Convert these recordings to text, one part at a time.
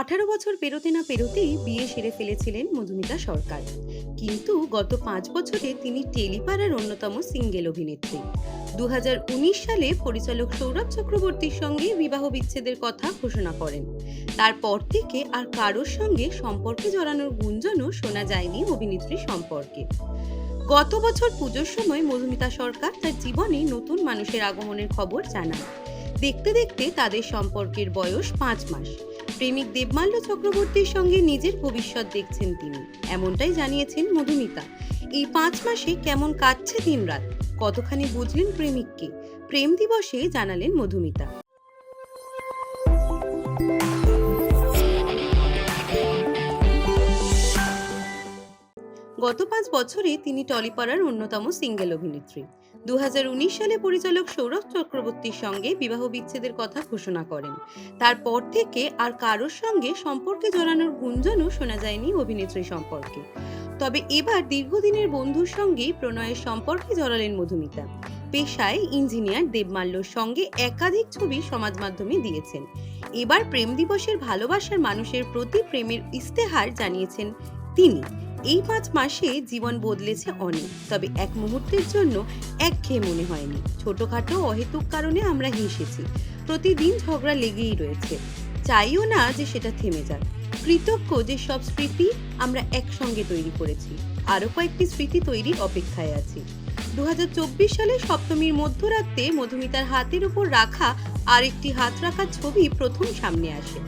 আঠারো বছর পেরোতে না পেরোতেই বিয়ে সেরে ফেলেছিলেন মধুমিতা সরকার। কিন্তু গত পাঁচ বছরে তিনি টেলিপাড়ার অন্যতম সিঙ্গেল অভিনেত্রী। দুহাজার উনিশ সালে পরিচালক সৌরভ চক্রবর্তীর সঙ্গে বিবাহ বিচ্ছেদের কথা ঘোষণা করেন। তারপর থেকে আর কারোর সঙ্গে সম্পর্কে জড়ানোর গুঞ্জনও শোনা যায়নি অভিনেত্রী সম্পর্কে। গত বছর পুজোর সময় মধুমিতা সরকার তার জীবনে নতুন মানুষের আগমনের খবর জানান। দেখতে দেখতে তাদের সম্পর্কের বয়স পাঁচ মাস। প্রেমিক দেবমাল্য চক্রবর্তীর সঙ্গে নিজের ভবিষ্যৎ দেখছেন তিনি। এমনটাই জানিয়েছেন মধুমিতা। এই পাঁচ মাসে কেমন কাটছে দিনরাত? কতখানি বুঝলেন প্রেমিককে? প্রেম দিবসে জানালেন মধুমিতা। গত পাঁচ বছরে তিনি টলিপাড়ার অন্যতম সিঙ্গেল অভিনেত্রী। দুহাজার উনিশ সালে পরিচালক সৌরভ চক্রবর্তীর সঙ্গে বিবাহ বিচ্ছেদের কথা ঘোষণা করেন। তারপর থেকে আর কারোর সঙ্গে সম্পর্কে জড়ানোর গুঞ্জনও শোনা যায়নি অভিনেত্রী সম্পর্কে। তবে এবার দীর্ঘদিনের বন্ধুর সঙ্গেই প্রণয়ের সম্পর্কে জড়ালেন মধুমিতা। পেশায় ইঞ্জিনিয়ার দেবমাল্যর সঙ্গে একাধিক ছবি সমাজ মাধ্যমে দিয়েছেন। এবার প্রেম দিবসের ভালোবাসার মানুষের প্রতি প্রেমের ইস্তেহার জানিয়েছেন তিনি। এই পাঁচ মাসে জীবন বদলেছে অনেক, তবে এক মুহূর্তের জন্য একঘেয়ে মনে হয়নি। ছোটখাটো অহেতুক কারণে আমরা হেসেছি। প্রতিদিন ঝগড়া লেগেই রয়েছে। চাইও না যে সেটা থেমে যাক। কৃতজ্ঞ যে সব স্মৃতি আমরা একসঙ্গে তৈরি করেছি। আরও কয়েকটি স্মৃতি তৈরির অপেক্ষায় আছি। দু হাজার চব্বিশ সালে সপ্তমীর মধ্যরাতে মধুমিতার হাতের উপর রাখা আরেকটি হাত রাখার ছবি প্রথম সামনে আসে।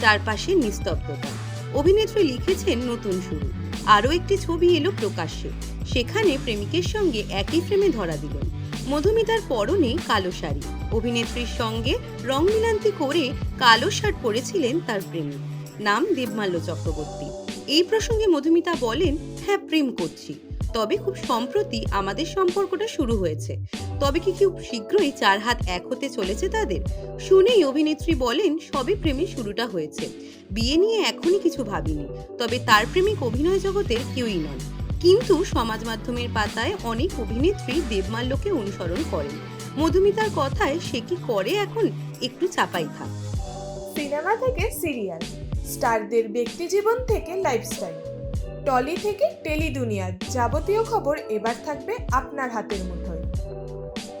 চারপাশে নিস্তব্ধতা। অভিনেত্রী লিখেছেন নতুন শুরু। আরও একটি ছবি এলো প্রকাশ্যে। সেখানে প্রেমিকের সঙ্গে একই ফ্রেমে ধরা দিলেন। মধুমিতার পরনে কালো শাড়ি। অভিনেত্রীর সঙ্গে রং মিলান্তি করে কালো শার্ট পরেছিলেন তার প্রেমিক। নাম দেবমাল্য চক্রবর্তী। এই প্রসঙ্গে মধুমিতা বলেন হ্যাঁ প্রেম করছি। তবে খুব সম্প্রতি আমাদের সম্পর্কটা শুরু হয়েছে। তবে কি খুব শীঘ্রই চার হাত এক হতে চলেছে তাদের? শুনেই অভিনেত্রী বলেন, সবে প্রেমের শুরুটা হয়েছে। বিয়ে নিয়ে এখনই কিছু ভাবিনি, তবে তার প্রেমিক অভিনয় জগতের কেউই নন। কিন্তু সমাজ মাধ্যমের পাতায় অনেক অভিনেত্রী দেবমাল্যকে অনুসরণ করেন। মধুমিতার কথায়, সে কি করে এখন? একটু চাপাই থাক। সিনেমা থেকে সিরিয়াল, স্টারদের ব্যক্তিজীবন থেকে লাইফস্টাইল, টলি থেকে টেলি দুনিয়ার যাবতীয় খবর এবার থাকবে আপনার হাতের মুঠোয়।